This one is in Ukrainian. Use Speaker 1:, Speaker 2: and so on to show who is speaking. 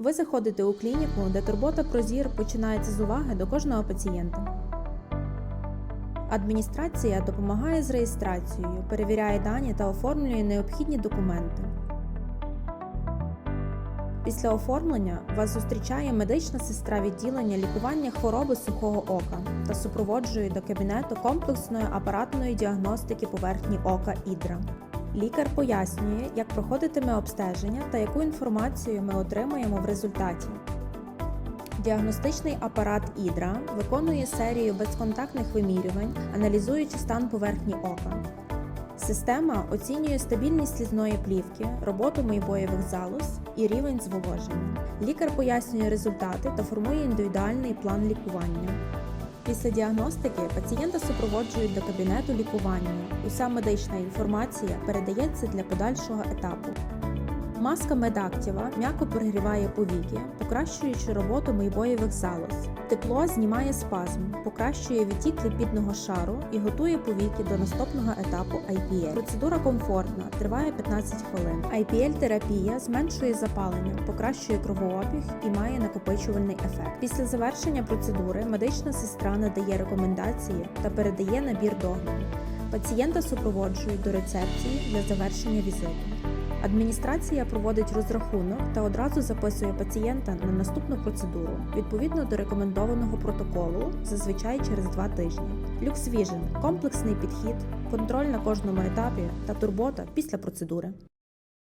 Speaker 1: Ви заходите у клініку, де турбота про зір починається з уваги до кожного пацієнта. Адміністрація допомагає з реєстрацією, перевіряє дані та оформлює необхідні документи. Після оформлення вас зустрічає медична сестра відділення лікування хвороби сухого ока та супроводжує до кабінету комплексної апаратної діагностики поверхні ока ідра. Лікар пояснює, як проходитиме обстеження та яку інформацію ми отримаємо в результаті. Діагностичний апарат ідра виконує серію безконтактних вимірювань, аналізуючи стан поверхні ока. Система оцінює стабільність слізної плівки, роботу мейбоєвих залоз і рівень зволоження. Лікар пояснює результати та формує індивідуальний план лікування. Після діагностики пацієнта супроводжують до кабінету лікування. Уся медична інформація передається для подальшого етапу. Маска Медактіва м'яко прогріває повіки, покращуючи роботу мейбоєвих залоз. Тепло знімає спазм, покращує відтік ліпідного шару і готує повіки до наступного етапу IPL. Процедура комфортна, триває 15 хвилин. IPL-терапія зменшує запалення, покращує кровообіг і має накопичувальний ефект. Після завершення процедури медична сестра надає рекомендації та передає набір догляду. Пацієнта супроводжують до рецепції для завершення візиту. Адміністрація проводить розрахунок та одразу записує пацієнта на наступну процедуру відповідно до рекомендованого протоколу, зазвичай через два тижні. LuxVision – комплексний підхід, контроль на кожному етапі та турбота після процедури.